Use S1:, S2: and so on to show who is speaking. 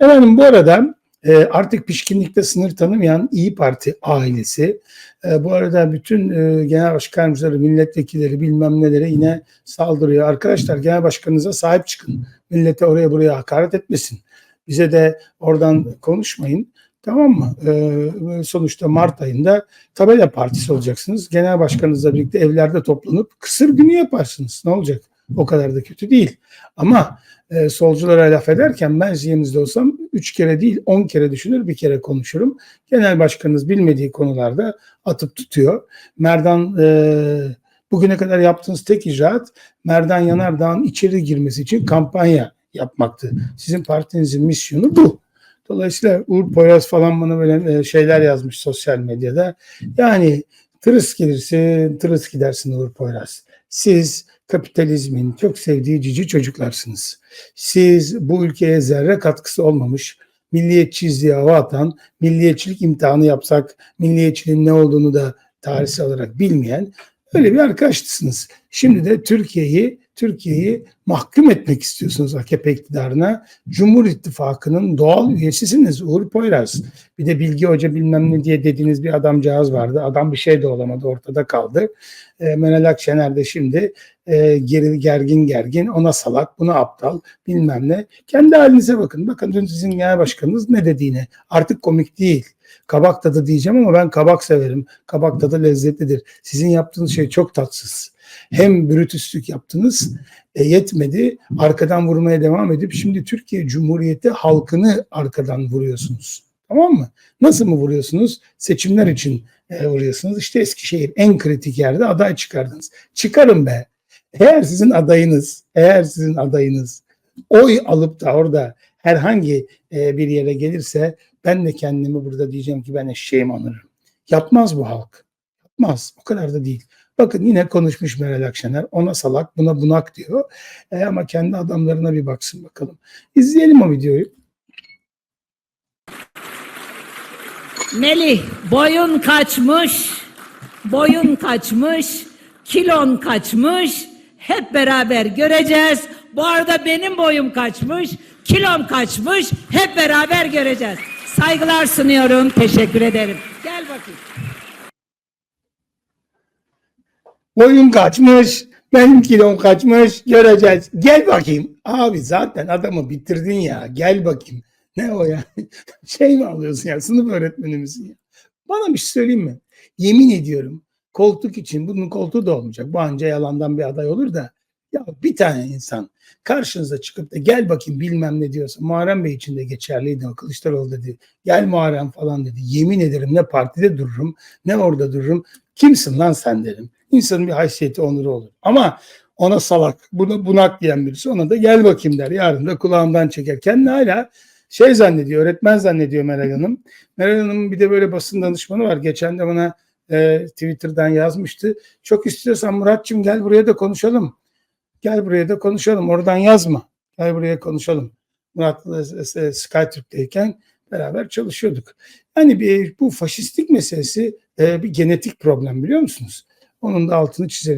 S1: Efendim bu arada e, artık pişkinlikte sınır tanımayan İyi Parti ailesi e, bu arada bütün e, genel başkan yardımcıları, milletvekilleri bilmem nelere yine saldırıyor. Arkadaşlar genel başkanınıza sahip çıkın. Millete oraya buraya hakaret etmesin. Bize de oradan konuşmayın. Tamam mı? Ee, sonuçta Mart ayında tabela partisi olacaksınız. Genel başkanınızla birlikte evlerde toplanıp kısır günü yaparsınız. Ne olacak? O kadar da kötü değil. Ama e, solculara laf ederken ben yerinizde olsam üç kere değil on kere düşünür bir kere konuşurum. Genel başkanınız bilmediği konularda atıp tutuyor. Merdan e, bugüne kadar yaptığınız tek icraat Merdan Yanardağ'ın içeri girmesi için kampanya yapmaktı. Sizin partinizin misyonu bu. Dolayısıyla Uğur Poyraz falan bana böyle e, şeyler yazmış sosyal medyada. Yani tırıs gelirsin, tırıs gidersin Uğur Poyraz. Siz kapitalizmin çok sevdiği cici çocuklarsınız. Siz bu ülkeye zerre katkısı olmamış, milliyetçizliğe hava atan, milliyetçilik imtihanı yapsak, milliyetçiliğin ne olduğunu da tarihsel olarak bilmeyen öyle bir arkadaşlısınız. Şimdi de Türkiye'yi Türkiye'yi mahkum etmek istiyorsunuz AKP iktidarına. Cumhur İttifakı'nın doğal üyesisiniz Uğur Poyraz. Bir de Bilgi Hoca bilmem ne diye dediğiniz bir adamcağız vardı. Adam bir şey de olamadı ortada kaldı. E, Meral Akşener de şimdi e, geri, gergin gergin ona salak buna aptal bilmem ne. Kendi halinize bakın. Bakın dün sizin genel başkanınız ne dediğine. Artık komik değil. Kabak tadı diyeceğim ama ben kabak severim. Kabak tadı lezzetlidir. Sizin yaptığınız şey çok tatsız. Hem brütüslük yaptınız e, yetmedi. Arkadan vurmaya devam edip şimdi Türkiye Cumhuriyeti halkını arkadan vuruyorsunuz. Tamam mı? Nasıl mı vuruyorsunuz? Seçimler için e, vuruyorsunuz. İşte Eskişehir en kritik yerde aday çıkardınız. Çıkarın be. Eğer sizin adayınız, eğer sizin adayınız oy alıp da orada herhangi e, bir yere gelirse ben de kendimi burada diyeceğim ki ben eşeğimi anırım. Yapmaz bu halk. Yapmaz. O kadar da değil. Bakın yine konuşmuş Meral Akşener. Ona salak, buna bunak diyor. E, ama kendi adamlarına bir baksın bakalım. İzleyelim o videoyu.
S2: Melih boyun kaçmış, boyun kaçmış, kilon kaçmış. Hep beraber göreceğiz. Bu arada benim boyum kaçmış, kilom kaçmış. Hep beraber göreceğiz. Saygılar sunuyorum. Teşekkür ederim. Gel bakayım.
S1: Boyum kaçmış, benim kilom kaçmış, göreceğiz. Gel bakayım. Abi zaten adamı bitirdin ya. Gel bakayım. Ne o ya? Şey mi alıyorsun ya? Sınıf öğretmeni misin ya? Bana bir şey söyleyeyim mi? Yemin ediyorum koltuk için bunun koltuğu da olmayacak. Bu anca yalandan bir aday olur da ya bir tane insan karşınıza çıkıp da gel bakayım bilmem ne diyorsa Muharrem Bey için de geçerliydi o Kılıçdaroğlu dedi. Gel Muharrem falan dedi. Yemin ederim ne partide dururum ne orada dururum. Kimsin lan sen dedim. İnsanın bir haysiyeti onuru olur. Ama ona salak, buna bunak diyen birisi ona da gel bakayım der. Yarın da kulağından çeker. Kendini hala şey zannediyor, öğretmen zannediyor Meral Hanım. Meral Hanım'ın bir de böyle basın danışmanı var. Geçen de bana e, Twitter'dan yazmıştı. Çok istiyorsan Muratçım gel buraya da konuşalım. Gel buraya da konuşalım. Oradan yazma. Gel buraya konuşalım. Murat'la e, Skytürk'teyken beraber çalışıyorduk. Yani bir, bu faşistlik meselesi e, bir genetik problem biliyor musunuz? Onun da altını çizelim.